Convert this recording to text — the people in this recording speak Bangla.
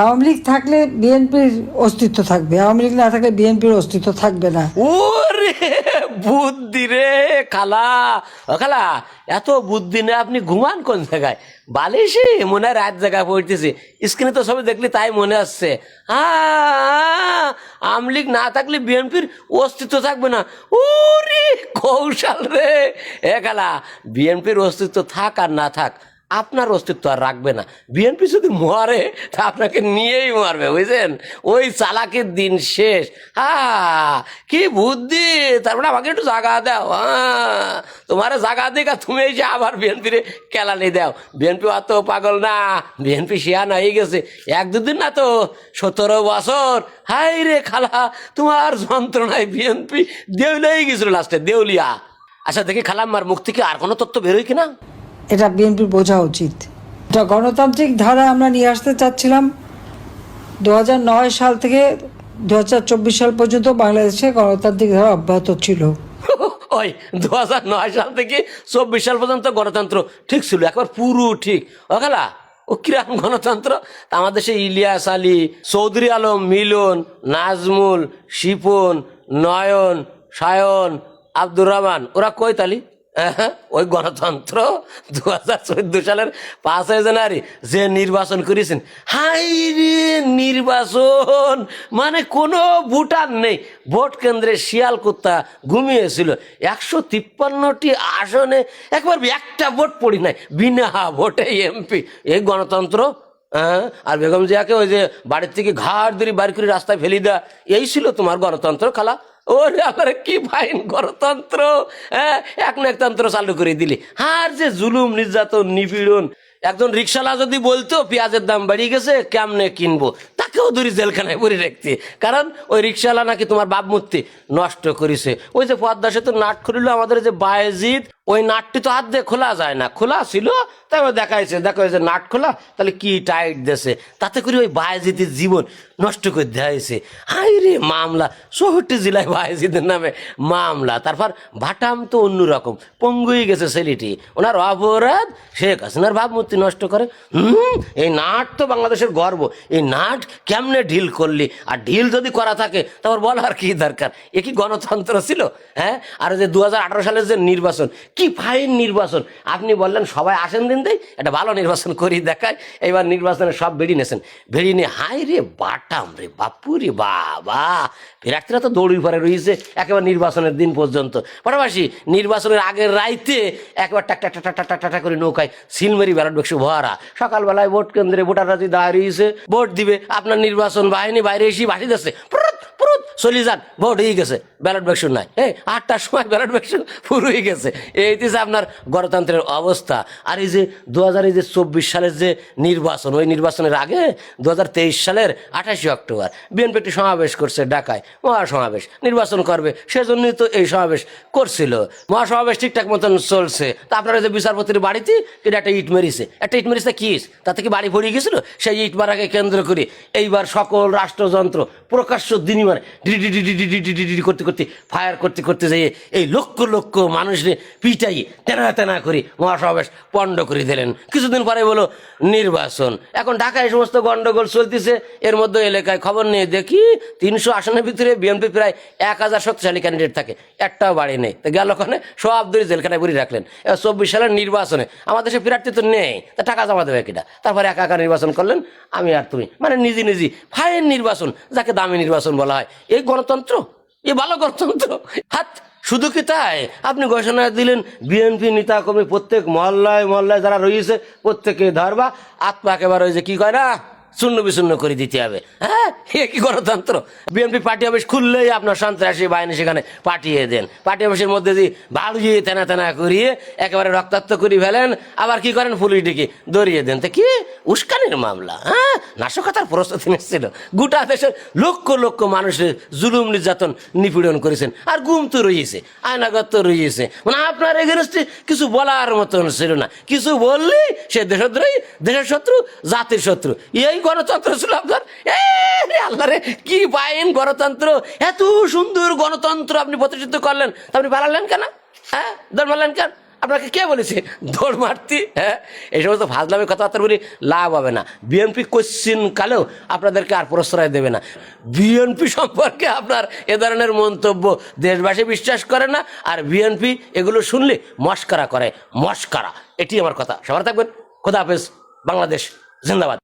আওয়ামী লীগ থাকলে বিএনপির অস্তিত্ব থাকবে, আওয়ামী লীগ না থাকলে বিএনপির অস্তিত্ব থাকবে না। ওরে বুদ্ধি রে খালা, ও খালা, এত বুদ্ধি নেই আপনি ঘুমান কোন জায়গায়? বালিশি মনে হয় রাত জায়গায় পড়তেছি, স্ক্রিনে তো সবাই দেখলি তাই মনে আসছে। হ্যাঁ আমলিগ না থাকলে বিএনপির অস্তিত্ব থাকবে না। ওরে কৌশল রে, এ খালা, বিএনপির অস্তিত্ব থাক আর না থাক। আপনার অস্তিত্ব আর রাখবে না। বিএনপি যদি মরে, তা আপনাকে নিয়েই মারবে, বুঝছেন? ওই চালাকির দিন শেষ। হ্যাঁ কি বুদ্ধি! তারপরে আমাকে একটু জাগা দাও হ্যাঁ তোমার জাগা দিকা তুমি এসে আবার বিএনপিরে কেলানি দাও। বিএনপি অত পাগল না, বিএনপি শিয়ান হয়ে গেছে। এক দুদিন না তো সতেরো বছর। হাই রে খালা, তোমার যন্ত্রণায় বিএনপি দেউলিয়াই গেছিল লাস্টে, দেউলিয়া। আচ্ছা দেখি খালাম্মার মুখ থেকে আর কোনো তথ্য বেরোয় কিনা? এটা বিএনপির বোঝা উচিত। এটা গণতান্ত্রিক ধারা আমরা নিয়ে আসতে চাচ্ছিলাম। দু নয় সাল থেকে দু চব্বিশ সাল পর্যন্ত বাংলাদেশে গণতান্ত্রিক ধারা অব্যাহত ছিল। ওই দু নয় সাল থেকে চব্বিশ সাল পর্যন্ত গণতন্ত্র ঠিক ছিল, একবার পুরো ঠিক। খেলা ও কীরকম গণতন্ত্র? আমাদের দেশে ইলিয়াস আলী, চৌধুরী আলম, মিলন, নাজমুল, শিপন, নয়ন, সায়ন, আব্দুর রহমান, ওরা কই তালি? ওই গণতন্ত্র দু হাজার চোদ্দ সালের পাঁচই জানুয়ারি যে নির্বাচন করেছেন। হাই রে, নির্বাচন! মানে কোনো ভোটার নেই। ভোট কেন্দ্রে শিয়াল কুত্তা ঘুমিয়েছিল। একশো তিপ্পান্নটি আসনে একবার একটা ভোট পড়ি নাই। বিনা ভোটে এমপি। এই গণতন্ত্র হ্যাঁ আর বেগম জিয়াকে ওই যে বাড়ির থেকে ঘাট ধরে বাড়ি করে রাস্তায় ফেলি দেওয়া এই ছিল তোমার গণতন্ত্র, খালা। ওরে আমার কি ফাইন গণতন্ত্র? হ্যাঁ এক না একতন্ত্র চালু করে দিলি। আর যে জুলুম, নির্যাতন, নিপীড়ন, একজন রিক্সালা যদি বলতো, পেঁয়াজের দাম বাড়িয়ে গেছে, কেমনে কিনবো? তাকেও ধরি জেলখানায় ভরে রাখতে। কারণ ওই রিক্সাওয়ালা নাকি তোমার বাপ মূর্তি নষ্ট করেছে। ওই যে পদ্মা সেতু নাট খুলিল, আমাদের যে বায়েজিদ, ওই নাটটি তো হাত দিয়ে খোলা যায় না। খোলা ছিল, তাই দেখাইছে। দেখো যে নাট খোলা, তাহলে কি টাইট দেশে? তাতে করে ওই বায়েজিদের জীবন নষ্ট করে দেওয়া হয়েছে। হাই রে মামলা, চৌষট্টি জেলায় বায়েজিদের নামে মামলা। তারপর ভাটাম তো অন্যরকম। পঙ্গুই গেছে ছেলেটি। ওনার অপরাধ, শেখ হাসিনার ভাবমূর্তি নষ্ট করে। হুম, এই নাট তো বাংলাদেশের গর্ব। এই নাট কেমনে ঢিল করলি? আর ঢিল যদি করা থাকে, তারপর বলার কি দরকার? এ কি গণতন্ত্র ছিল? হ্যাঁ? আর যে দু হাজার আঠারো সালের যে নির্বাচন, কি ফাইন নির্বাচন? আপনি বললেন, সবাই আসেন দিন দেই একটা ভালো নির্বাচন করি দেখায় এবার নির্বাচনে সব বেরিয়ে নেছেন। বেরিয়ে নিয়ে হাই রে বাটাম রে বাপু রে বাবা। ফেরাক্তিরা তো দৌড়ি পরে রয়েছে একেবারে নির্বাচনের দিন পর্যন্ত। পাশাপাশি নির্বাচনের আগের রাইতে একবার টাক টাক টাক টাক করে নৌকায় সিলমেরি ব্যালট বাক্স ভরা। সকালবেলায় ভোট কেন্দ্রে ভোটাররা যদি দাঁড়িয়েছে ভোট দিবে, আপনার নির্বাচন বাহিনী বাইরে এসে যাচ্ছে পুরুত চলে যান ভোট হয়ে গেছে। ব্যালট বাক্স নাই এই আটটার সময় ব্যালট বাক্স হয়ে গেছে এই হচ্ছে আপনার গণতন্ত্রের অবস্থা আর এই যে দু হাজার এই যে চব্বিশ সালের যে নির্বাচন ওই নির্বাচনের আগে দু হাজার তেইশ সালের আঠাশে অক্টোবর বিএনপি একটি সমাবেশ করছে ঢাকায় মহাসমাবেশ নির্বাচন করবে সেজন্যই তো এই সমাবেশ করছিল মহাসমাবেশ ঠিকঠাক মতন চলছে তা আপনারা যে বিচারপতির বাড়িতে এটা একটা ইট মেরিছে একটা ইট মেরিছে কিস তাতে কি বাড়ি পড়ে গেছিল সেই ইট মারাকে কেন্দ্র করে এইবার সকল রাষ্ট্রযন্ত্র প্রকাশ্য দিনই মানে ডিডি ডিডি ডিডি ডিডি ডিডি ডিডি করতে করতে ফায়ার করতে করতে যেয়ে এই লক্ষ লক্ষ মানুষের পিটাই, তেনা তেনা করে মহাসমাবেশ পণ্ড করে দিলেন। কিছুদিন পরে বলো, নির্বাচন। এখন ঢাকায় সমস্ত গন্ডগোল চলতেছে, এর মধ্যে এলাকায় খবর নিয়ে দেখি, তিনশো আসনের ভিতরে বিএনপি প্রায় এক হাজার শক্তিশালী ক্যান্ডিডেট থাকে, একটাও বাড়ি নেই। তো গেল ওখানে সব ধরে জেলখানায় বুড়ি রাখলেন। এবার চব্বিশ সালের নির্বাচনে আমাদের দেশে প্রার্থী তো নেই, তা টাকা জমা দেবে কিনা? তারপরে একা একা নির্বাচন করলেন, আমি আর তুমি। মানে নিজে নিজে ফাইন নির্বাচন, যাকে দামি নির্বাচন বলা হয়। এই গণতন্ত্র এ ভালো গণতন্ত্র হাত। শুধু কি তাই? আপনি ঘোষণা দিলেন বিএনপি নেতা কর্মী প্রত্যেক মহল্লায় মহল্লায় যারা রয়েছে, প্রত্যেকে ধরবা। আত্মা একেবারে যে কি কয় না, শূন্য বিশূন্য করে দিতে হবে। হ্যাঁ? এ কি গণতন্ত্র? বিএনপি পার্টি অফিস খুললেই আপনার সন্ত্রাসী বাহিনী সেখানে পাঠিয়ে দেন। পার্টি অফিসের মধ্যে দিয়ে ভাড়িয়ে তেনা তেনা করিয়ে একেবারে রক্তাক্ত করে ফেলেন। আবার কি করেন? পুলিশ ডেকে দরিয়ে দেন। তো কি? উস্কানির মামলা হ্যাঁ? নাশকতার প্রস্তুতি নিচ্ছিল গোটা দেশের লক্ষ লক্ষ মানুষের জুলুম নির্যাতন নিপীড়ন করেছেন। আর গুম তো রয়েছে আয়নাগত রয়েছে। মানে আপনার এগেনস্টে কিছু বলার মতন ছিল না। কিছু বললে সে দেশদ্রোহী, দেশের শত্রু, জাতির শত্রু। এই গণতন্ত্র ছিল আপনার। আল্লাহ রে কি পাইন গণতন্ত্র? এত সুন্দর গণতন্ত্র আপনি প্রতিষ্ঠিত করলেন। আপনি পালালেন কেন? হ্যাঁ? ধর্মালেন কেন? আপনাকে কে বলেছে? দৌড় মারতি হ্যাঁ? এই সমস্ত ফাজলামে কথাবার্তা বলি লাভ হবে না। বিএনপি কোশ্চিন কালেও আপনাদেরকে আর প্রশ্রয় দেবে না। বিএনপি সম্পর্কে আপনার এ ধরনের মন্তব্য দেশবাসী বিশ্বাস করে না, আর বিএনপি এগুলো শুনলে মস্কারা করে। মস্কারা। এটি আমার কথা। সবার থাকবেন। খোদা হাফেজ। বাংলাদেশ। জিন্দাবাদ।